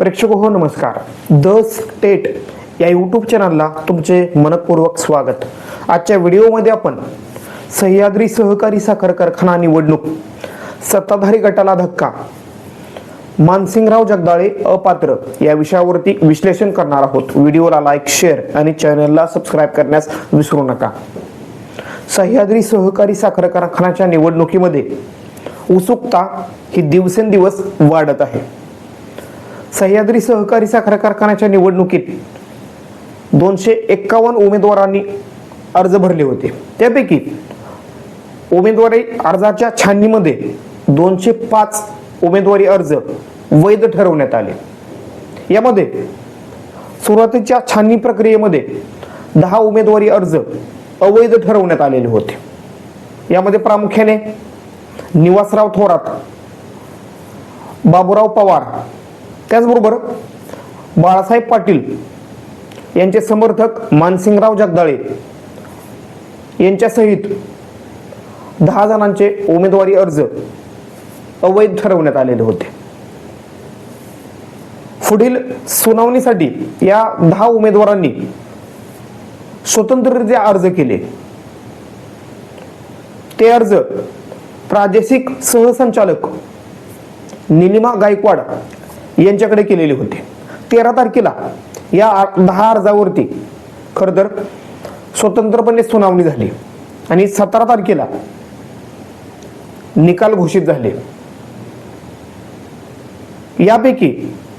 प्रेक्षक हो नमस्कार. द स्टेट या यूट्यूब चॅनलला तुमचे मनपूर्वक स्वागत. आजच्या व्हिडिओमध्ये आपण सह्याद्री सहकारी साखर कारखाना निवडणूक सत्ताधारी गटाला धक्का मानसिंगराव जगदाळे अपात्र या विषयावरती विश्लेषण करणार आहोत. व्हिडिओला लाईक शेअर आणि चॅनलला सबस्क्राईब करण्यास विसरू नका. सह्याद्री सहकारी साखर कारखान्याच्या निवडणुकीमध्ये उत्सुकता ही दिवसेंदिवस वाढत आहे. सह्याद्री सहकारी साखर कारखान्याच्या निवडणुकीत दोनशे एक्कावन्न उमेदवारांनी अर्ज भरले होते. त्यापैकी उमेदवारी अर्जाच्या छाननीमध्ये दोनशे पाच उमेदवारी अर्ज वैध ठरवण्यात आले. यामध्ये सुरुवातीच्या छाननी प्रक्रियेमध्ये दहा उमेदवारी अर्ज अवैध ठरवण्यात आलेले होते. यामध्ये प्रामुख्याने निवासराव थोरात बाबूराव पवार त्याचबरोबर बाळासाहेब पाटील यांचे समर्थक मानसिंगराव जगदाळे यांच्यासहित दहा जणांचे उमेदवारी अर्ज अवैध ठरवण्यात आलेले होते. पुढील सुनावणीसाठी या दहा उमेदवारांनी स्वतंत्ररित्या अर्ज केले. ते अर्ज प्रादेशिक सहसंचालक निलिमा गायकवाड यांच्याकडे केलेले होते. तेरा तारखेला या दहा अर्जावरती खरं तर स्वतंत्रपणे सुनावणी झाली. आणि सतरा तारखेला निकाल घोषित झाले. यापैकी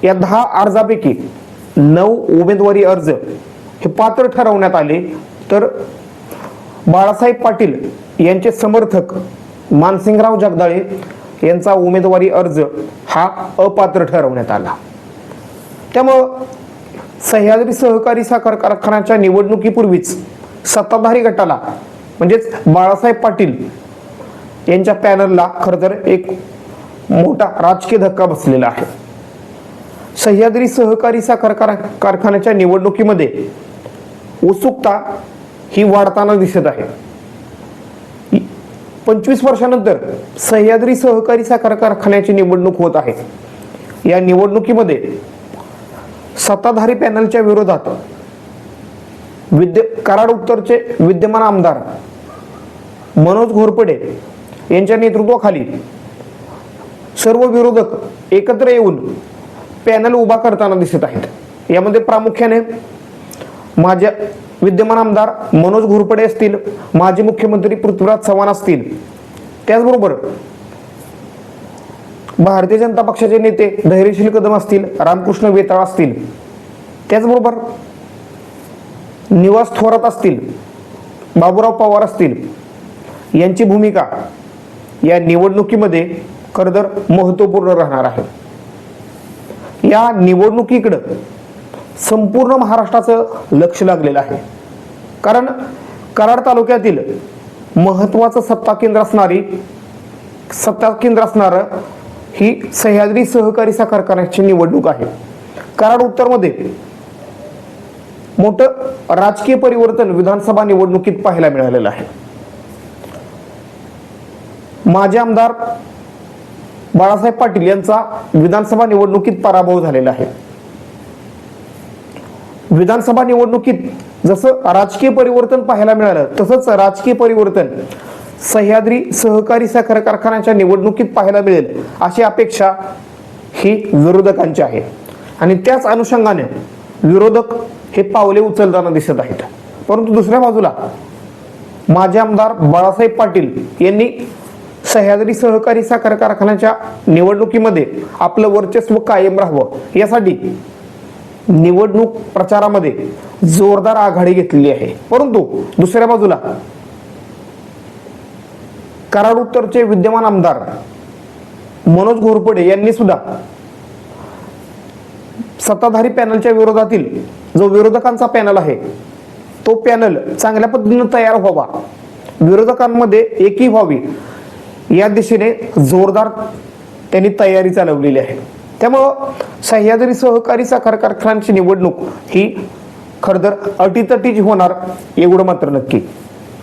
या दहा अर्जापैकी नऊ उमेदवारी अर्ज हे पात्र ठरवण्यात आले. तर बाळासाहेब पाटील यांचे समर्थक मानसिंगराव जगदाळे यांचा उमेदवारी अर्ज हा अपात्र ठरवण्यात आला. त्यामुळं सह्याद्री सहकारी साखर कारखान्याच्या निवडणुकीपूर्वीच सत्ताधारी गटाला म्हणजेच बाळासाहेब पाटील यांच्या पॅनलला खरं तर एक मोठा राजकीय धक्का बसलेला आहे. सह्याद्री सहकारी साखर कार- कारखान्याच्या निवडणुकीमध्ये उत्सुकता ही वाढताना दिसत आहे. पंचवीस वर्षानंतर सह्याद्री सहकारी साखर कारखान्याची निवडणूक होत आहे. या निवडणुकीमध्ये सत्ताधारी पॅनलच्या विरोधात विद्य कराड उत्तरचे विद्यमान आमदार मनोज घोरपडे यांच्या नेतृत्वाखाली सर्व विरोधक एकत्र येऊन पॅनल उभा करताना दिसत आहेत. यामध्ये प्रामुख्याने माझ्या विद्यमान आमदार मनोज घोरपडे असतील माजी मुख्यमंत्री पृथ्वीराज चव्हाण असतील. त्याचबरोबर भारतीय जनता पक्षाचे नेते धैर्यशील कदम असतील रामकृष्ण वेताळ असतील. त्याचबरोबर निवास थोरात असतील बाबूराव पवार असतील. यांची भूमिका या निवडणुकीमध्ये खरं तर महत्त्वपूर्ण राहणार आहे. या निवडणुकीकडं संपूर्ण महाराष्ट्राचं लक्ष लागलेलं आहे. कारण कराड तालुक्यातील महत्वाचं सत्ता केंद्र असणारी सत्ता केंद्र असणारं ही सह्याद्री सहकारी साखर करण्याची निवडणूक आहे. कराड उत्तरमध्ये मोठं राजकीय परिवर्तन विधानसभा निवडणुकीत पाहायला मिळालेलं आहे. माजी आमदार बाळासाहेब पाटील यांचा विधानसभा निवडणुकीत पराभव झालेला आहे. विधानसभा निवडणुकीत जसं राजकीय परिवर्तन पाहायला मिळालं तसंच राजकीय परिवर्तन सह्याद्री सहकारी साखर कारखान्याच्या निवडणुकीत पाहायला मिळेल अशी अपेक्षा ही विरोधकांची आहे. आणि त्याच अनुषंगाने विरोधक हे पावले उचलताना दिसत आहेत. परंतु दुसऱ्या बाजूला माजी आमदार बाळासाहेब पाटील यांनी सह्याद्री सहकारी साखर कारखान्याच्या निवडणुकीमध्ये आपलं वर्चस्व कायम राहावं यासाठी निवडणूक प्रचारामध्ये जोरदार आघाडी घेतलेली आहे. परंतु दुसऱ्या बाजूला कराड उत्तरचे विद्यमान आमदार मनोज घोरपडे यांनी सुद्धा सत्ताधारी पॅनलच्या विरोधातील जो विरोधकांचा पॅनल आहे तो पॅनल चांगल्या पद्धतीने तयार व्हावा. विरोधकांमध्ये एकी व्हावी या दिशेने जोरदार त्यांनी तयारी चालवलेली आहे. त्यामुळं सह्याद्री सहकारी साखर कारखान्याची निवडणूक ही खरं तर होणार एवढं मात्र नक्की.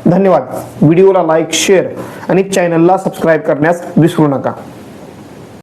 धन्यवाद. व्हिडिओला लाईक शेअर आणि चॅनलला सबस्क्राईब करण्यास विसरू नका.